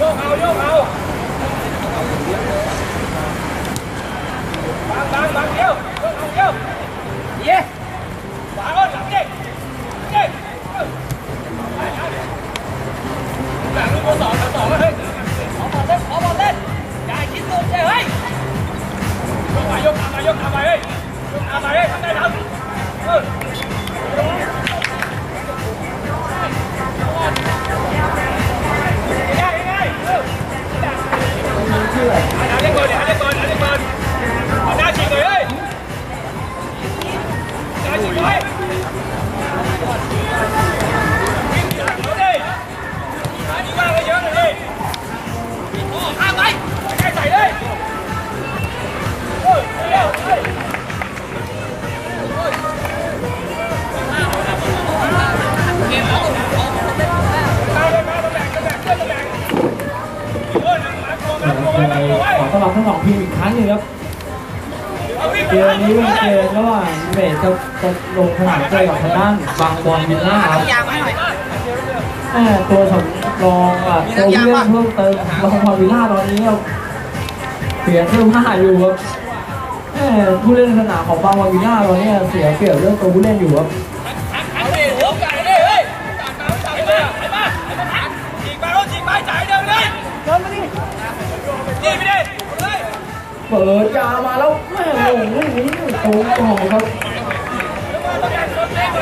Vô bầu! จะลงสนามเจอกับทางด้านบางบอลวิลล่าครับยามาหน่อยแม่ตัวสำรองอะตัวผู้เล่นเพิ่มเติมบางบอลวิลล่าตอนนี้เปลี่ยเสื้อผ้าอยู่ครับผู้เล่นสนามของบางบอลวิลล่าตอนนี้เสียเปรียบเรื่องตัวผู้เล่นอยู่ครับเปิดจามาไปมาไปมาฉีกไปแล้วฉีกไปจ่ายเดิมเลยเดินมาดินี่ไปดิเลยามาแล้วแม่ลงลูกนี้โค้งกงงก่อนครับ เปไป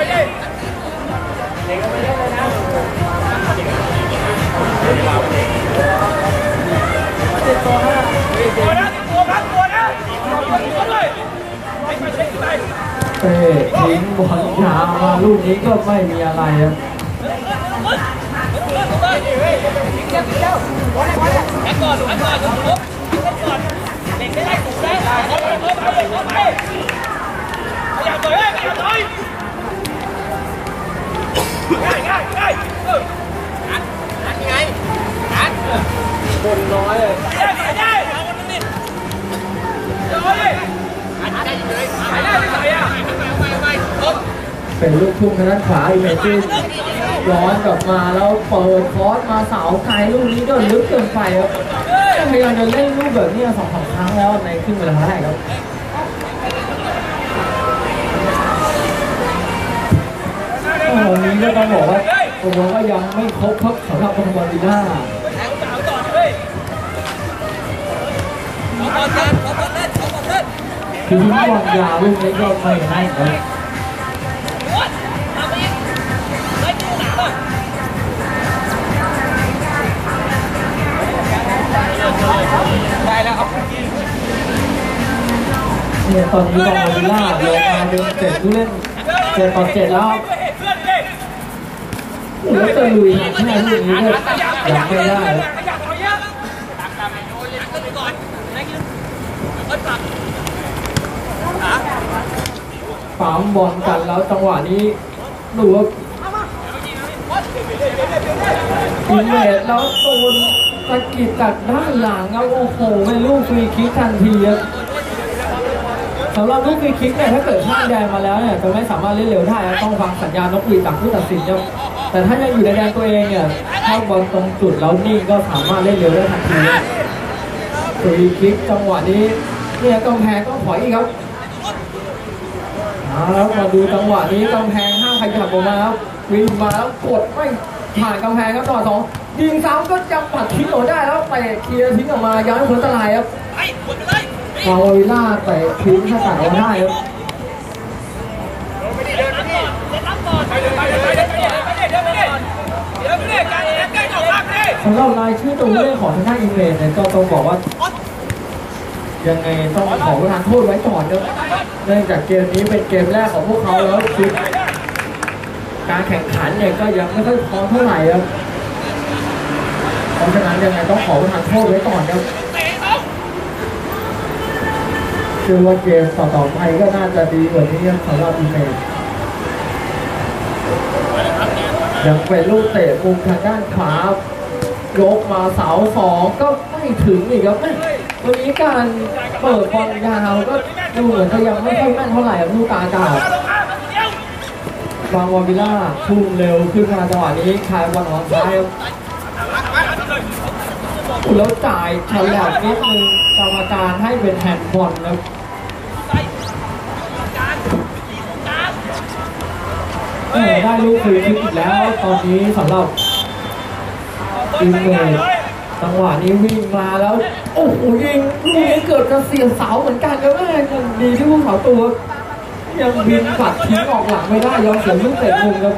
เช็คไปเตะทิ้งบอลยาวมาลูกนี้ก็ไม่มีอะไรครับแข่งก่อนแข่งก่อน คนน้อยเลยได้ได้เอายได้เลยใส่ได้ไม่ใส่อะไปไปครบเป็นลูกทุ่งทางด้านขวาอีเมจินย้อนกลับมาแล้วเปิดคอร์สมาเสาไกลลูกนี้ก็ลึกเกินไปครับพยายามจะเล่นลูกแบบนี้สองสามครั้งแล้วในครึ่งเวลาแรกครับวันนี้ก็ต้องบอกว่าตัวก็ยังไม่ครบครับสำหรับบอลบอลดีน่า คือทิ้งบอลยาลูกนี้ก็ไม่ให้ครับทำไปอีกไล่ตู้หนาป่ะได้แล้วครับเนี่ยตอนนี้บอลบอลดีน่าลงมาเดินเจ็ดผู้เล่นเจ็ดต่อเจ็ดแล้วเพื่อนเพื่อนดิแล้วจะลุยหนักแค่ลูกนี้ก็ยังไม่ได้ ขยับเอาเยอะ ตามตามไปโยนเลยขึ้นไปก่อนได้ยินเอิ้นปรับ ปั๊มบอลกันแล้วจังหวะนี้ดูว่าอินเวดแล้วตูนสะกิดจากด้านหลังครับโอ้โหเป็นลูกฟรีคิกทันทีครับสำหรับลูกฟรีคิกเนี่ยถ้าเกิดข้ามแดนมาแล้วเนี่ยจะไม่สามารถเล่นเร็วได้ต้องฟังสัญญาณนกหวีดจากผู้ตัดสินครับแต่ถ้ายังอยู่ในแดนตัวเองเนี่ยถ้าบอลตรงจุดแล้วนิ่งก็สามารถเล่นเร็วได้ทันทีครับฟรีคิกจังหวะนี้เนี่ยกำแพงก็ถอยอีกครับ แล้วมาดูจังหวะนี้กำแพงห้ามขยับออกมาครับวิ่งมาแล้วกดไม่ผ่านกำแพงครับต่อสองยิงซ้ำก็ยังปัดทิ้งออกได้แล้วเตะเคลียร์ทิ้งออกมาย้ายพ้นอันตรายครับไปหมดเลยฟาววิล่าเตะทิ้งสกัดเอาได้ครับไปเลยไปเลยไปเลยไปเลยไปเลยไปเลยเดี๋ยวไปเลยเดี๋ยวไปเลยการใกล้ต่อข้างดิสำหรับรายชื่อตัวผู้เล่นของทางด้านอิงเลนเนี่ยก็ต้องบอกว่า ยังไงต้องขอประทานโทษไว้ก่อนครับเนื่องจากเกมนี้เป็นเกมแรกของพวกเขาแล้วคือการแข่งขันเนี่ยก็ยังไม่ค่อยพร้อมเท่าไหร่ครับเพราะฉะนั้นยังไงต้องขอประทานโทษไว้ก่อนครับเตะต้องเชื่อว่าเกมต่อๆไปก็น่าจะดีกว่านี้สำหรับอีเมลยังเป็นลูกเตะมุมทางด้านขวายกมาเสาสองก็ไม่ถึงอีกครับ วันนี้การเปิดบอลยาวก็ดูเหมือนจะยังไม่ค่อยแม่นเท่าไหร่ครับลูกตาอากาศลงมาเดียวบางวอลวิลล่าทุ่มเร็วขึ้นมาจังหวะนี้คายบอลออกซ้ายแล้วจ่ายฉลับนิดนึงกรรมการให้เป็นแฮนด์บอลครับได้ลูกฟรีคิกอีกแล้ว ตอนนี้สำหรับอินเมด จังหวะนี้วิ่งมาแล้ว โอ้โหยิงลูกนี้เกือบจะเสียเสาเหมือนกันครับแม่ยังดีที่ผู้สาตัวยังบินปัดทิ้งออกหลังไม่ได้ยอมเสียลูกเตะมุมครับ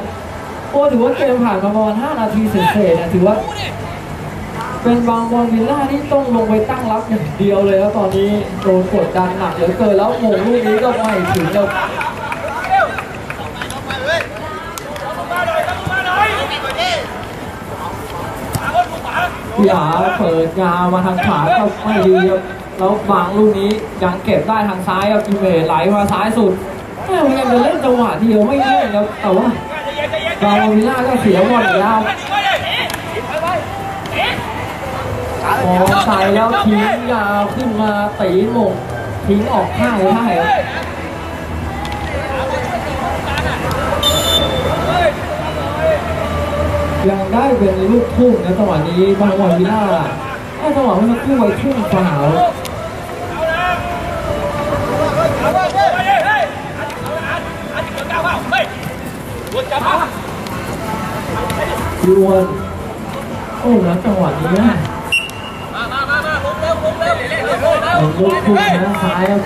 โอ้ถือว่าเกมผ่านมาประมาณ5นาทีเศษๆนะถือว่า เป็นบางบอลวิลล่าที่ต้องลงไปตั้งรับอย่างเดียวเลยแล้วตอนนี้โดนกดดันหนักเหลือเกินแล้วโมงลูกนี้ก็ไม่ถึงแล้ว พี่หยาเปิดยาวมาทางขวาก็ไม่ดีครับแล้วบางลูกนี้ยังเก็บได้ทางซ้ายครับอิเมไหลมาซ้ายสุดแม่พยายามจะเล่นจังหวะเดียวไม่ได้ครับแต่ว่าเย็นใจเย็นบางบอลวิลล่าก็เสียบอลแล้วพอใส่แล้วทิ้งยาวขึ้นมาตีหมงทิ้งออกข้างได้ครับ ยังได้เป็นลูกทุ่งนะจังหวะนี้บางวันวิลล่าถ้จังหวะเมื่อสักครู่ไว้ทุ่งฟาวยวนโอ้แล้วจังหวะนี้นะมามามามาลุกเร็วลุกเร็วเร็วเร็วเร็วลูกทุ่งนะซ้ายครับ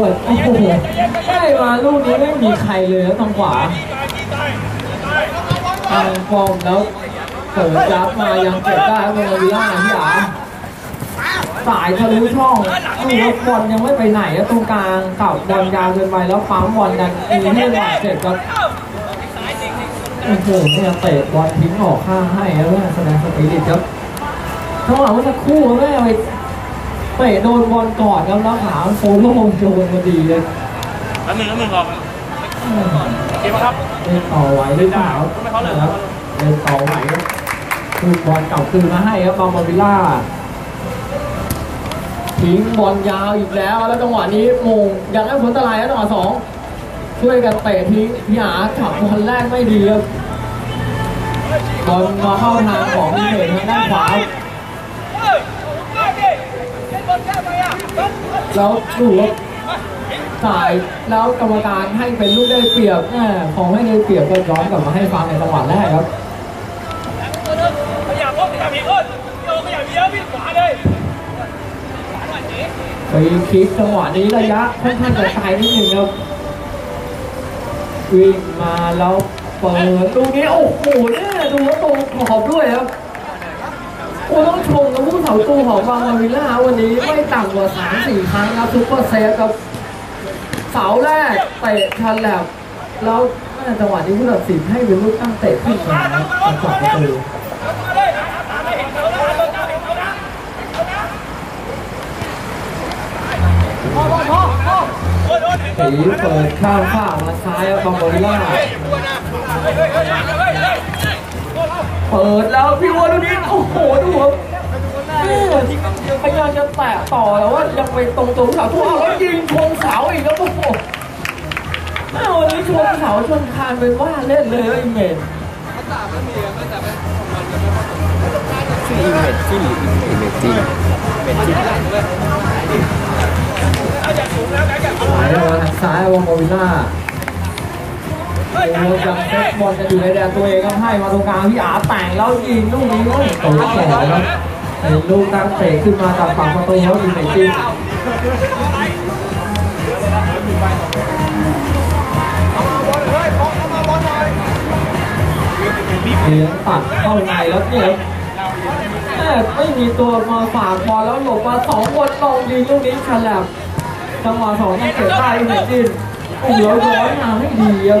วนโอ้โหได้มาลูกนี้ไม่มีใครเลยนะทางขวาทางฟอร์มแล้วเปิดยับมายังเก็บได้เป็นวิล่าที่หาสายทะลุช่องดูว่าบอลยังไม่ไปไหนอะตรงกลางเกับบอลยาวเกินไปแล้วปั๊มบอลกันมีเรื่องบาดเจ็บครับโอ้โหเนี่ยเตะบอลทิ้งออกข้างให้แล้วแม่แสดงสปิริตครับจังหวะเมื่อสักครู่แม่ไป ตะโดนบอลก่อนครับแล้วขาโฟโล่โดนพอดีเลยแล้วหนึ่งแล้วหนึ่งออกอืมเกมครับเล่นต่อไหวหรือเปล่านะครับเล่นต่อไหวครับคือบอลเก่าคืนมาให้ครับบางบอลวิลล่าทิ้งบอลยาวอีกแล้ว แล้วจังหวะนี้โมงยังได้ผลอันตรายแล้วจังหวะสองช่วยกันเตะทิ้งพี่หาขับบอลแรกไม่ดีครับบอลมาเข้าทางของพี่เหมทางด้านขวา เฮ้ยง่ายดิเล่นบอล แล้วดูครับสายแล้วกรรมการให้เป็นลูกได้เปรียบแหมพอไม่ได้เปรียบก็ย้อนกลับมาให้ฟังในจังหวะแรกครับขยับรถขยับอีกคนโยขยับเยอะวิ่งขวาเลยฟรีคิกจังหวะนี้ระยะค่อนข้างจะไกลนิดหนึ่งครับวิ่งมาแล้วเปิดตรงนี้โอ้โหเนี่ยดูว่าตรงขอบด้วยครับ โอ้ต้องชมนะผู้เสาตูของบางมาวิลล่าวันนี้ไม่ต่ำกว่าสามสี่ครั้งครับซุปเปอร์เซฟครับ เสาแรกเตะชันแลบแล้วแม่จังหวะนี้ผู้ตัดสินให้เป็นลูกตั้งเตะขึ้นมาครับจังหวะประตูมาเลยตามไม่เห็นเขาแล้วตามเห็นเขานะพ่อพ่อพ่อพ่อโอ้ยโอ้ยตีเปิดข้างข้างมาซ้ายบบางมาวิลล่า เปิดแล้วพี่วัวดูนี่โอ้โหดูครับแม่พยายามจะแตะต่อแต่ว่ายังไปตรงตรงเสาทั่วเอาแล้วยิงชนเสาอีกแล้วโอ้โหวันนี้ชนเสาชนคานเป็นว่าเล่นเลยไอิเมจชื่ออิเมจจี้อิเมจจี้อิเมจจี้สายมาทางซ้ายวองโมวิลล่า โอ้ยังเซตบอลจะอยู่ในแดนตัวเองก็ให้มาตรงกลางพี่อาแต่งแล้วยิงลูกนี้ก็ตกแขนครับเป็นลูกตั้งเตะขึ้นมาจากฝั่งประตูเขาอิเมจจี้เลี้ยงตัดเข้าในแล้วเนี่ยแม่ไม่มีตัวมาฝากบอลแล้วหลบมาสองคนลงยิงลูกนี้ฉลับจังหวะสองยังเก็บได้เหมือนจิน โอ้โหแล้วย้อนมาไม่ดีครับ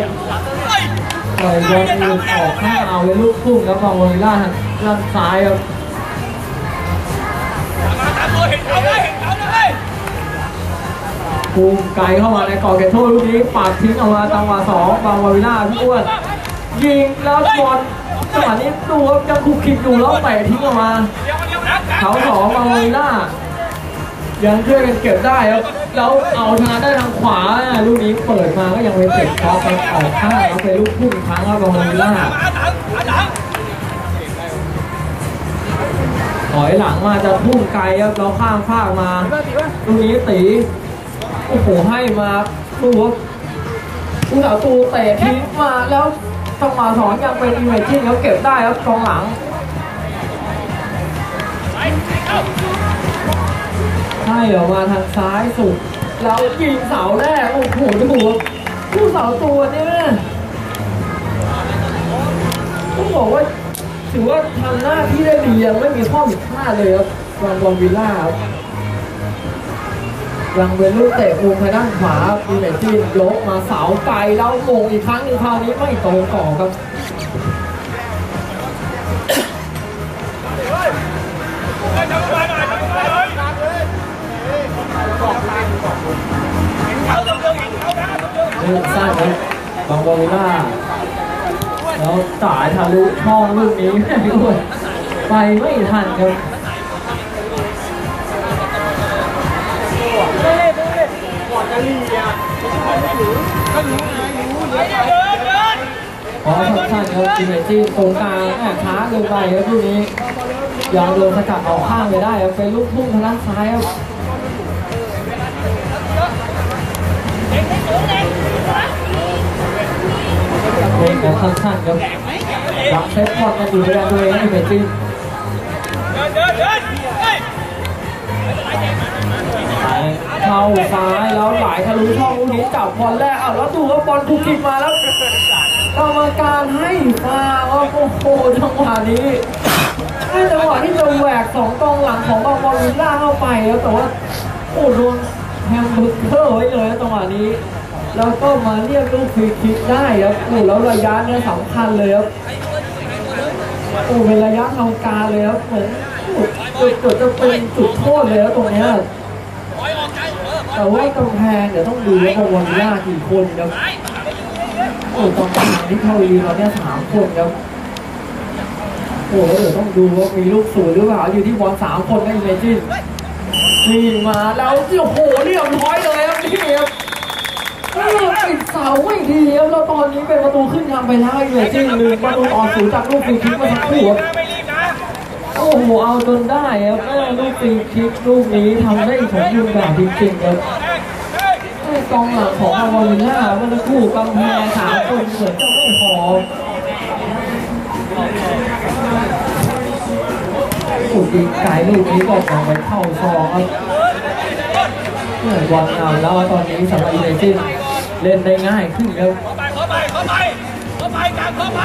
ปล่อยบอลยืนออกข้างเอาเลยลูกพุ่งแล้วมองวอลล่าด้านซ้ายครับมาตามตัวเห็นเขาเลยเขาเลยพุ่งไกลเข้ามาในกรอบเขตโทษลูกนี้ปาดทิ้งออกมาจังหวะสองบางวอลล่าพี่อ้วนยิงแล้วบอลจังหวะนี้ดูครับยังคุกคิดอยู่แล้วเตะทิ้งออกมาเขาสองมาเลยหน้ายังช่วยกันเก็บได้ครับ แล้วเอาทางได้ทางขวาลูกนี้เปิดมาก็ยังเป็นเตะคอไปออกข้างแล้วเป็นลูกพุ่งครั้งครับบางเลยล่ามาหลังมาลังถอยหลังมาจะพุ่งไกลครับเราข้ามฟากมาลูกนี้ตีโอ้โหให้มาดูว่าผู้สาวตูเตะทิ้งมาแล้วจังหวะสองยังเป็นอีเมจินเขาเก็บได้ครับกองหลัง ให้ออกมาทางซ้ายสุดแล้วยิงเสาแรก โอ้โหจะบอกผู้เสาตัวนี้นะต้องบอกว่า ถือว่าทำหน้าที่ได้ดียังไม่มีข้อผิดพลาดเลยครับรางบอลวิลล่าครับยังเป็นลูกเตะมุมทางด้านขวาอีเมจินยกมาเสาไกลแล้วมงอีกครั้งหนึ่งคราวนี้ไม่ตรงต่อครับ ลูกสั้นครับบางบอลวิล่าแล้วจ่ายทะลุช่องลูกนี้ไม่ด้วยไปไม่ทันครับขอสั้นๆครับจิมเมจีตรงกลางแอบช้าเกินไปครับลูกนี้ยอมโดนสกัดออกข้างไปได้ครับเป็นลูกพุ่งทางด้านซ้ายครับ เล่นแบบสั้นๆครับวางเซตบอลกันอยู่ในแดนตัวเองจิมเมจี้เดินเดินเข้าซ้ายแล้วไหลทะลุช่องลูกนี้จับบอลแรกอ้าแล้วดูว่าบอลถูกกินมาแล้วกรรมการให้ฟาวล์ครับโอ้โหจังหวะนี้ให้จังหวะที่จะแหวกสองกองหลังของบางบอลวิลล่าเข้าไปครับแต่ว่าโอ้โดนแฮมเบอร์เกอร์ไว้เลยจังหวะนี้ แล้วก็มาเรียกลูกฟรีคิกได้ครับโอ้แล้วระยะเนี่ยสำคัญเลยครับโอ้เป็นระยะทางการเลยครับเหมือนจุดจุดจะเป็นจุดโทษเลยครับตรงเนี้ยแต่ว่ากำแพงเดี๋ยวต้องดูว่าบอลวิลล่ากี่คนครับโอ้ตอนกลางที่เข้าลีเราเนี่ยสามคนครับโอ้เดี๋ยวต้องดูว่ามีลูกศูนย์หรือเปล่าอยู่ที่บอลสามคนนะอิเมจินนี่มาแล้วโอ้โหเรียบร้อยเลยครับนี่ครับ ปิดเสาไม่ดีครับแล้วตอนนี้เป็นประตูขึ้นนำไปแล้วไอิเมจินหนึ่งประตูต่อศูนย์จากลูกฟรีคิกมื่อสักครู่ครับไม่รีบนะโอ้โหเอาจนได้ครับแม่ลูกฟรีคิกลูกนี้ทำได้สมบูรณ์แบบจริงๆครับเฮ้ยไอ้กองหลังของอาวาลิน่าเมื่อสักครู่กำแพงสามคนเหมือนจะไม่พอสุดยิงไกลลูกนี้ก็มองไปเข้าซองครับเมื่อบอลนำแล้วตอนนี้สำหรับอีเมจิน เล่นได้ง่ายขึ้นครับเข้าไปเข้าไปเข้าไปเข้าไปกลางเข้าไป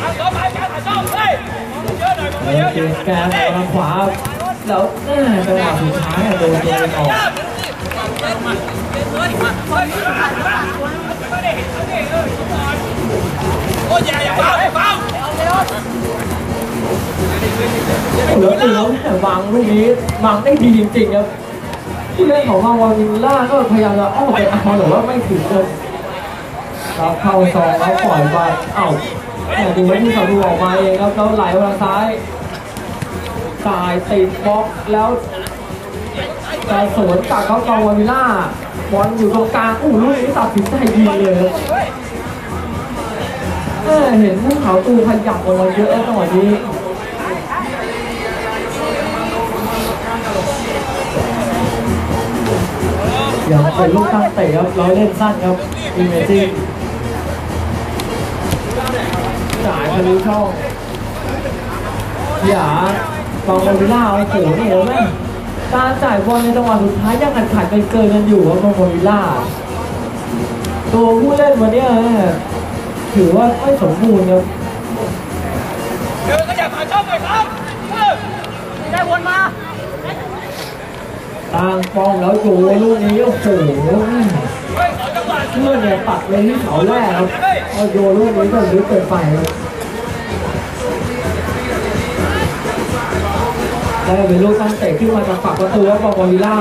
กลางเข้าไปกลางหาช่องเฮ้ยเยอะหน่อยมันไม่เยเล่อะนเกมแกนทางขวาแล้วแม่จังหวะสุดท้ายอะโดนตัวเองออกโอ้ยอย่าอย่าเฝ้าอย่าเฝ้าแล้วตีแล้วแต่วางลูกนี้วางได้ดีจริงๆครับ ผู้เล่นของมาวาวินล่าก็พยายามจะอ้อมไปเอาแต่ว่าไม่ถึงเลยครับเข้าซองแล้วปล่อยมาเอ้าแต่ดูว่าที่เขาดูออกมาเองครับแล้วไหลมาทางซ้ายสายติดบล็อกแล้วการสวนกลับเขากองวาวิลล่าบอลอยู่ตรงกลางอู้ลูกนี้ตัดสินใจดีเลยเออเห็นผู้เขาตูขยับออกมาเยอะจังหวะนี้ ยังเป็นลูกตั้งเตะครับร้อยเล่นสั้นครับอิมเมจิงจ่ายทะลุช่องอย่าบางคนวิล่าโอ้โหนี่เห็นไหมการจ่ายบอลในจังหวะสุดท้ายยังขัดขัดกันเกินกันอยู่ครับบางคนวิล่าตัวผู้เล่นวันนี้ถือว่าไม่สมบูรณ์ครับเดินก็อย่าหานช่องเลยครับได้วนมา ตางป้องแล้วโยลูกนี้โอ้โหเฮ้ยขอจังเพื่อนเนี่ยตัดไปที่เสาแรกครับเอาโยลูกนี้ก็ลึกเกินไปครับได้เป็นลูกตั้งเตะขึ้นมาจากฝักประตูแล้วบอลวิลล่า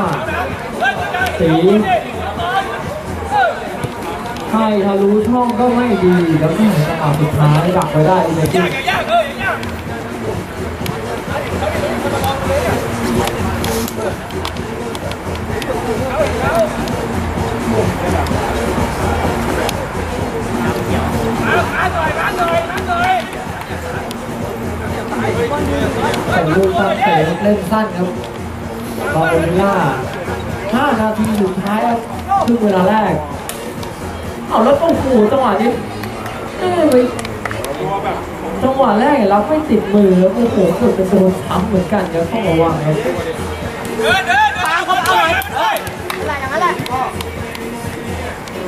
สีให้ทะลุช่องก็ไม่ดีแล้วที่จังหวะสุดท้ายดักไว้ได้เลยย เล่นสั้นครับบอลวิลล่า5นาทีสุดท้ายครับครึ่งเวลาแรก เอาแล้วโอ้โหจังหวะนี้เอ้ยไปจังหวะแรกเรับไม่ติดมือแล้วโอ้โหเกือบจะโดนซ้ำเหมือนกันครับต้องระวังครับเดินเดินเดินตามเขาไปเลยอะไรอย่างนั้นแหละ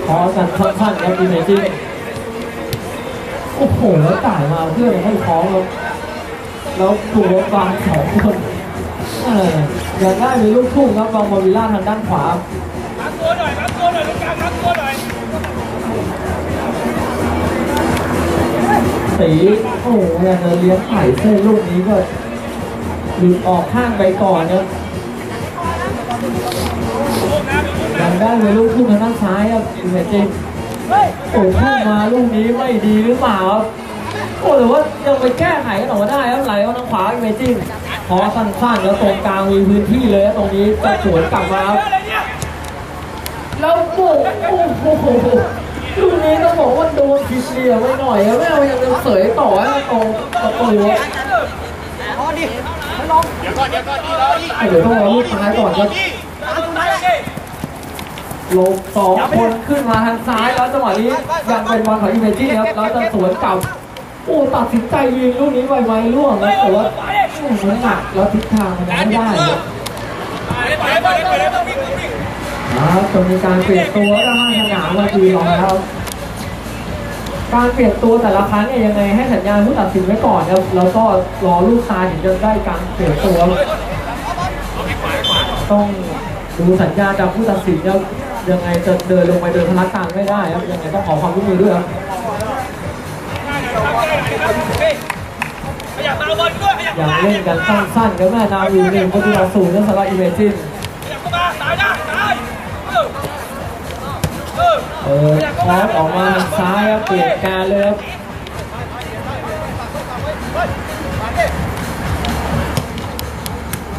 ขอกันสั้นๆครับดีเมจิโอ้โหแล้วจ่ายมาเพื่อนยังไม่พร้อมแล้วแล้วถูกรถบังสองคน เอออยากได้มีลูกทุ่งครับบางบอลวิลล่าทางด้านขวารับตัวหน่อยรับตัวหน่อยตรงกลางรับตัวหน่อยสีโอ้โหยังจะเลี้ยงไข่เส้นลูกนี้ก็หลุดออกข้างไปก่อนครับลูกนะมีลูกนะยังได้ไปลูกทุ่งทางด้านซ้ายครับดีเมจิโอ้เข้ามาลูกนี้ไม่ดีหรือเปล่าครับโอ้หรือว่ายังไปแก้ไขกันออกมาได้ครับไหลเข้าทางขวาดีเมจิ พอสั้นๆแล้วตรงกลางมีพื้นที่เลยตรงนี้จะสวนกลับมาครับแล้วโอ้โอ้โหลูกนี้ต้องบอกว่าโดนพิเชียไว้หน่อยครับไม่เอายังจะเสยต่อให้มันตรงประตูครับพอดิมันลงเดี๋ยวก่อนเดี๋ยวก่อนนี่เราอีกเดี๋ยวต้องรอลูกซ้ายก่อนครับนี่ตามตรงนั้นเลยลงสองคนขึ้นมาทางซ้ายแล้วจังหวะนี้ยังเป็นบอลของอีเมจิครับแล้วจะสวนกลับโอ้ตัดสินใจยิงลูกนี้ไวๆล่วงนะแต่ว่า โอ้มันหนักแล้วทิศทางมันยังไม่ได้ครับต้องวิ่งต้องวิ่งครับจะมีการเปลี่ยนตัวด้านสนามมาทีรองแล้วการเปลี่ยนตัวแต่ละครั้งเนี่ยยังไงให้สัญญาณผู้ตัดสินไว้ก่อนแล้วก็รอลูกตาถึงจะได้การเปลี่ยนตัว ต้องดูสัญญาจากผู้ตัดสินครับยังไงจะเดินลงไปเดินพนักกลางไม่ได้ครับยังไงต้องขอความร่วมมือด้วยครับ ขยับมาบอลด้วยขยับอย่ามาเล่นกันสั้นๆครับแม่นาวีหนึ่งประตูต่อศูนย์นะสำหรับอีเมจินขยับเข้ามาตายได้ตายเออเออเออคอสออกมาทางซ้ายครับเปลี่ยนการเลยครับ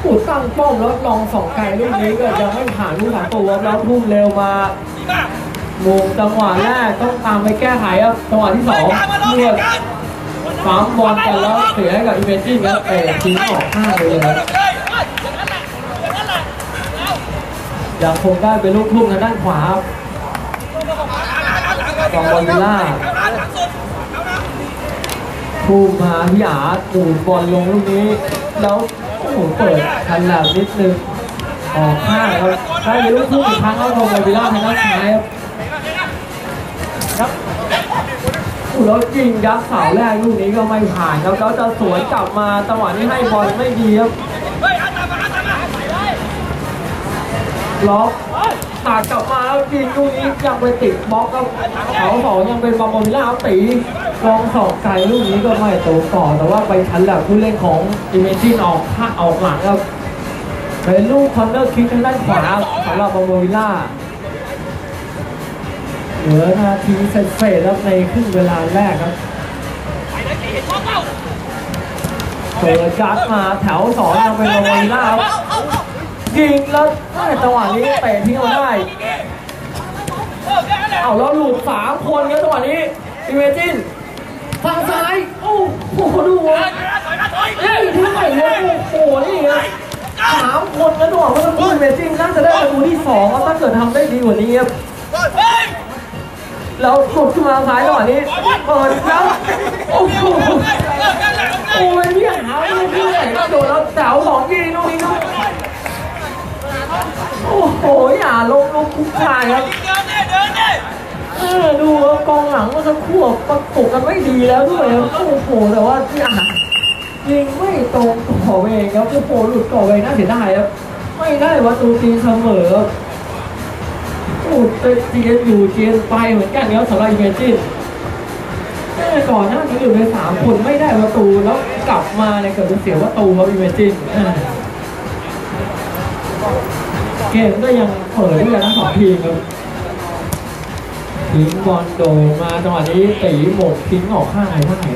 ปูดตั้งป้อมแล้วลองสองไกลลูกนี้ก็ยังไม่ผ่านลูกหลังตัวครับแล้วทุ่มเร็วมาดีมากงงจังหวะแรกต้องตามไปแก้ไขครับจังหวะที่สเฮ้อยงการมาลงเลืเดีอยดกัน ปั๊มบอลกันแล้วเสียให้กับอีเวนจิ้งครับเตะทิ้งออกข้าเลยครับเฮ้ยอย่างนั้นแหละอย่างนั้นแหละแล้วยังคงได้เป็นลูกทุ่งทางด้านขวาครับกองบอลวิล่าทุ่มมาพี่อาดูดบอลลงลูกนี้ แล้วโอ้โหเปิดทันแลบนิดนึงออกข้างครับได้เป็นลูกทุ่งอีกครั้งครับของบอลวิล่าทางด้านซ้ายครับ แล้วจริงยัดเสาแรกลูกนี้ก็ไม่ผ่านครับแล้วจะสวนกลับมาจังหวะนี้ให้บอลไม่ดีครับเฮ้ยอัตมาอันตามมาล็อกตัดกลับมาแล้วยิงลูกนี้ยังไปติดบล็อกครับแถวสองยังเป็นบอมบอลวิลล่าตีลองสองไกลลูกนี้ก็ไม่โตต่อ แต่ว่าไปทันแหลกผู้เล่นของอิเมจินออกข้าออกหลังครับเป็นลูกคอนเนอร์คิกทางด้านขวาสำหรับบอมบอลวิลล่า เหลือนาทีเศษๆครับในครึ่งเวลาแรกครับเปิดยัดมาแถวสองเป็นบอมบอลวิลล่าครับยิงแล้วแม่จังหวะนี้เตะทิ้งเอาได้เออแค่นั้นแหละเอาแล้วหลุดสามคนครับจังหวะนี้อิเมจินฝั่งซ้ายโอ้โหดูวะเอ้ยที่ไหนเลยโอ้โหนี่ครับสามคนนะจังหวะเมื่อสักครู่อิเมจินน่าจะได้ประตูที่สองถ้าเกิดทำได้ดีกว่านี้ครับ แล้วหลุดขึ้นมาซ้ายจังหวะนี้เปิดแล้วโอ้โหโอ้ยเนี่ยหาไม่ได้ไหนก็โดนแล้วแถวสองยิงลูกนี้ครับโอ้โหอย่าลงลงคุกคายครับเดินเนี่ยเออดูว่ากองหลังเมื่อสักครู่ประกบกันไม่ดีแล้วด้วยโอ้โหแต่ว่าที่อะยิงไม่ตรงกรอบเองครับโอ้โหหลุดกรอบเองน่าเสียดายครับไม่ได้ประตูตีเสมอครับ โอ้เจียนอยู่เจียนไปเหมือนกันครับสำหรับอีเมจินแม่ก่อนหน้านี้อยู่ในสามคนไม่ได้ประตูแล้วกลับมาเนี่ยเกิดเป็นเสียประตูครับอีเมจินอ่าเกมก็ยังเปิดด้วยกันทั้งสองทีมครับทิ้งบอลโด่งมาจังหวะนี้ตีหมกทิ้งออกข้างไหนข้างไหน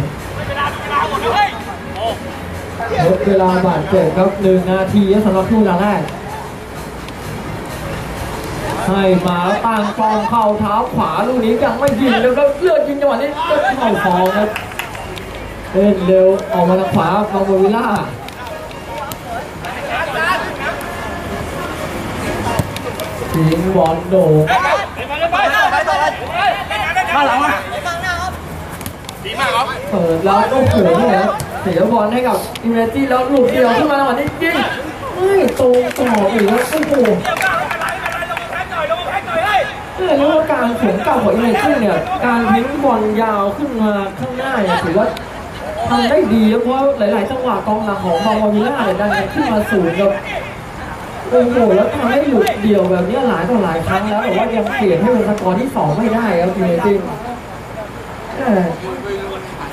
เวลาเวลาหมดแล้วเฮ้ยลดเวลาบาดเจ็บครับหนึ่งนาทีสำหรับคู่แรก ให้มาตั้งกองเข้าเท้าขวาลูกนี้ยังไม่ยิงแล้วก็เลือกยิงจังหวะนี้ก็เข้าฟองครับเล่นเร็วออกมาทางขวาฟองโบวิล่าทิ้งบอลโด่งไปไปไปไปไปไปข้างหลังมาข้าหน้าครับมากครับเปิดแล้วโอ้โหเนี่ยเสียบอลให้กับอิมเมจิแล้วหลุดเดียวขึ้นมาจังหวะนี้ยิงไม่ตรงต่ออีกแล้วโอ้โห เฮ้ยเออแล้วว่าการแข็งเก่าของอิมเมจิเนี่ย การทิ้งบอลยาวขึ้นมาข้างหน้าเนี่ยถือว่าทำได้ดีเพราะหลาย ๆ จังหวะกองหลังของบอลวาวิลล่าเนี่ยดันขึ้นมาสูงกับโอ้โหแล้วทำให้หลุดเดี่ยวแบบนี้หลายต่อหลายครั้งแล้วแต่ว่ายังเปลี่ยนให้เป็นสกอร์ที่สองไม่ได้ครับอิมเมจิเออ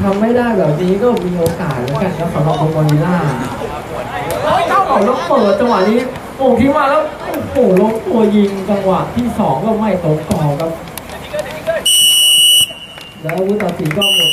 ทำไม่ได้แบบนี้ก็มีโอกาสเหมือนกันครับสำหรับบอลวิลล่าเจ้าของแล้วเปิดจังหวะนี้ โอ้ทิ้งมาแล้วโอ้โหล้มตัวยิงจังหวะที่สองก็ไม่ตรงกรอบครับ แล้วอาวุธตัดสินก็หมด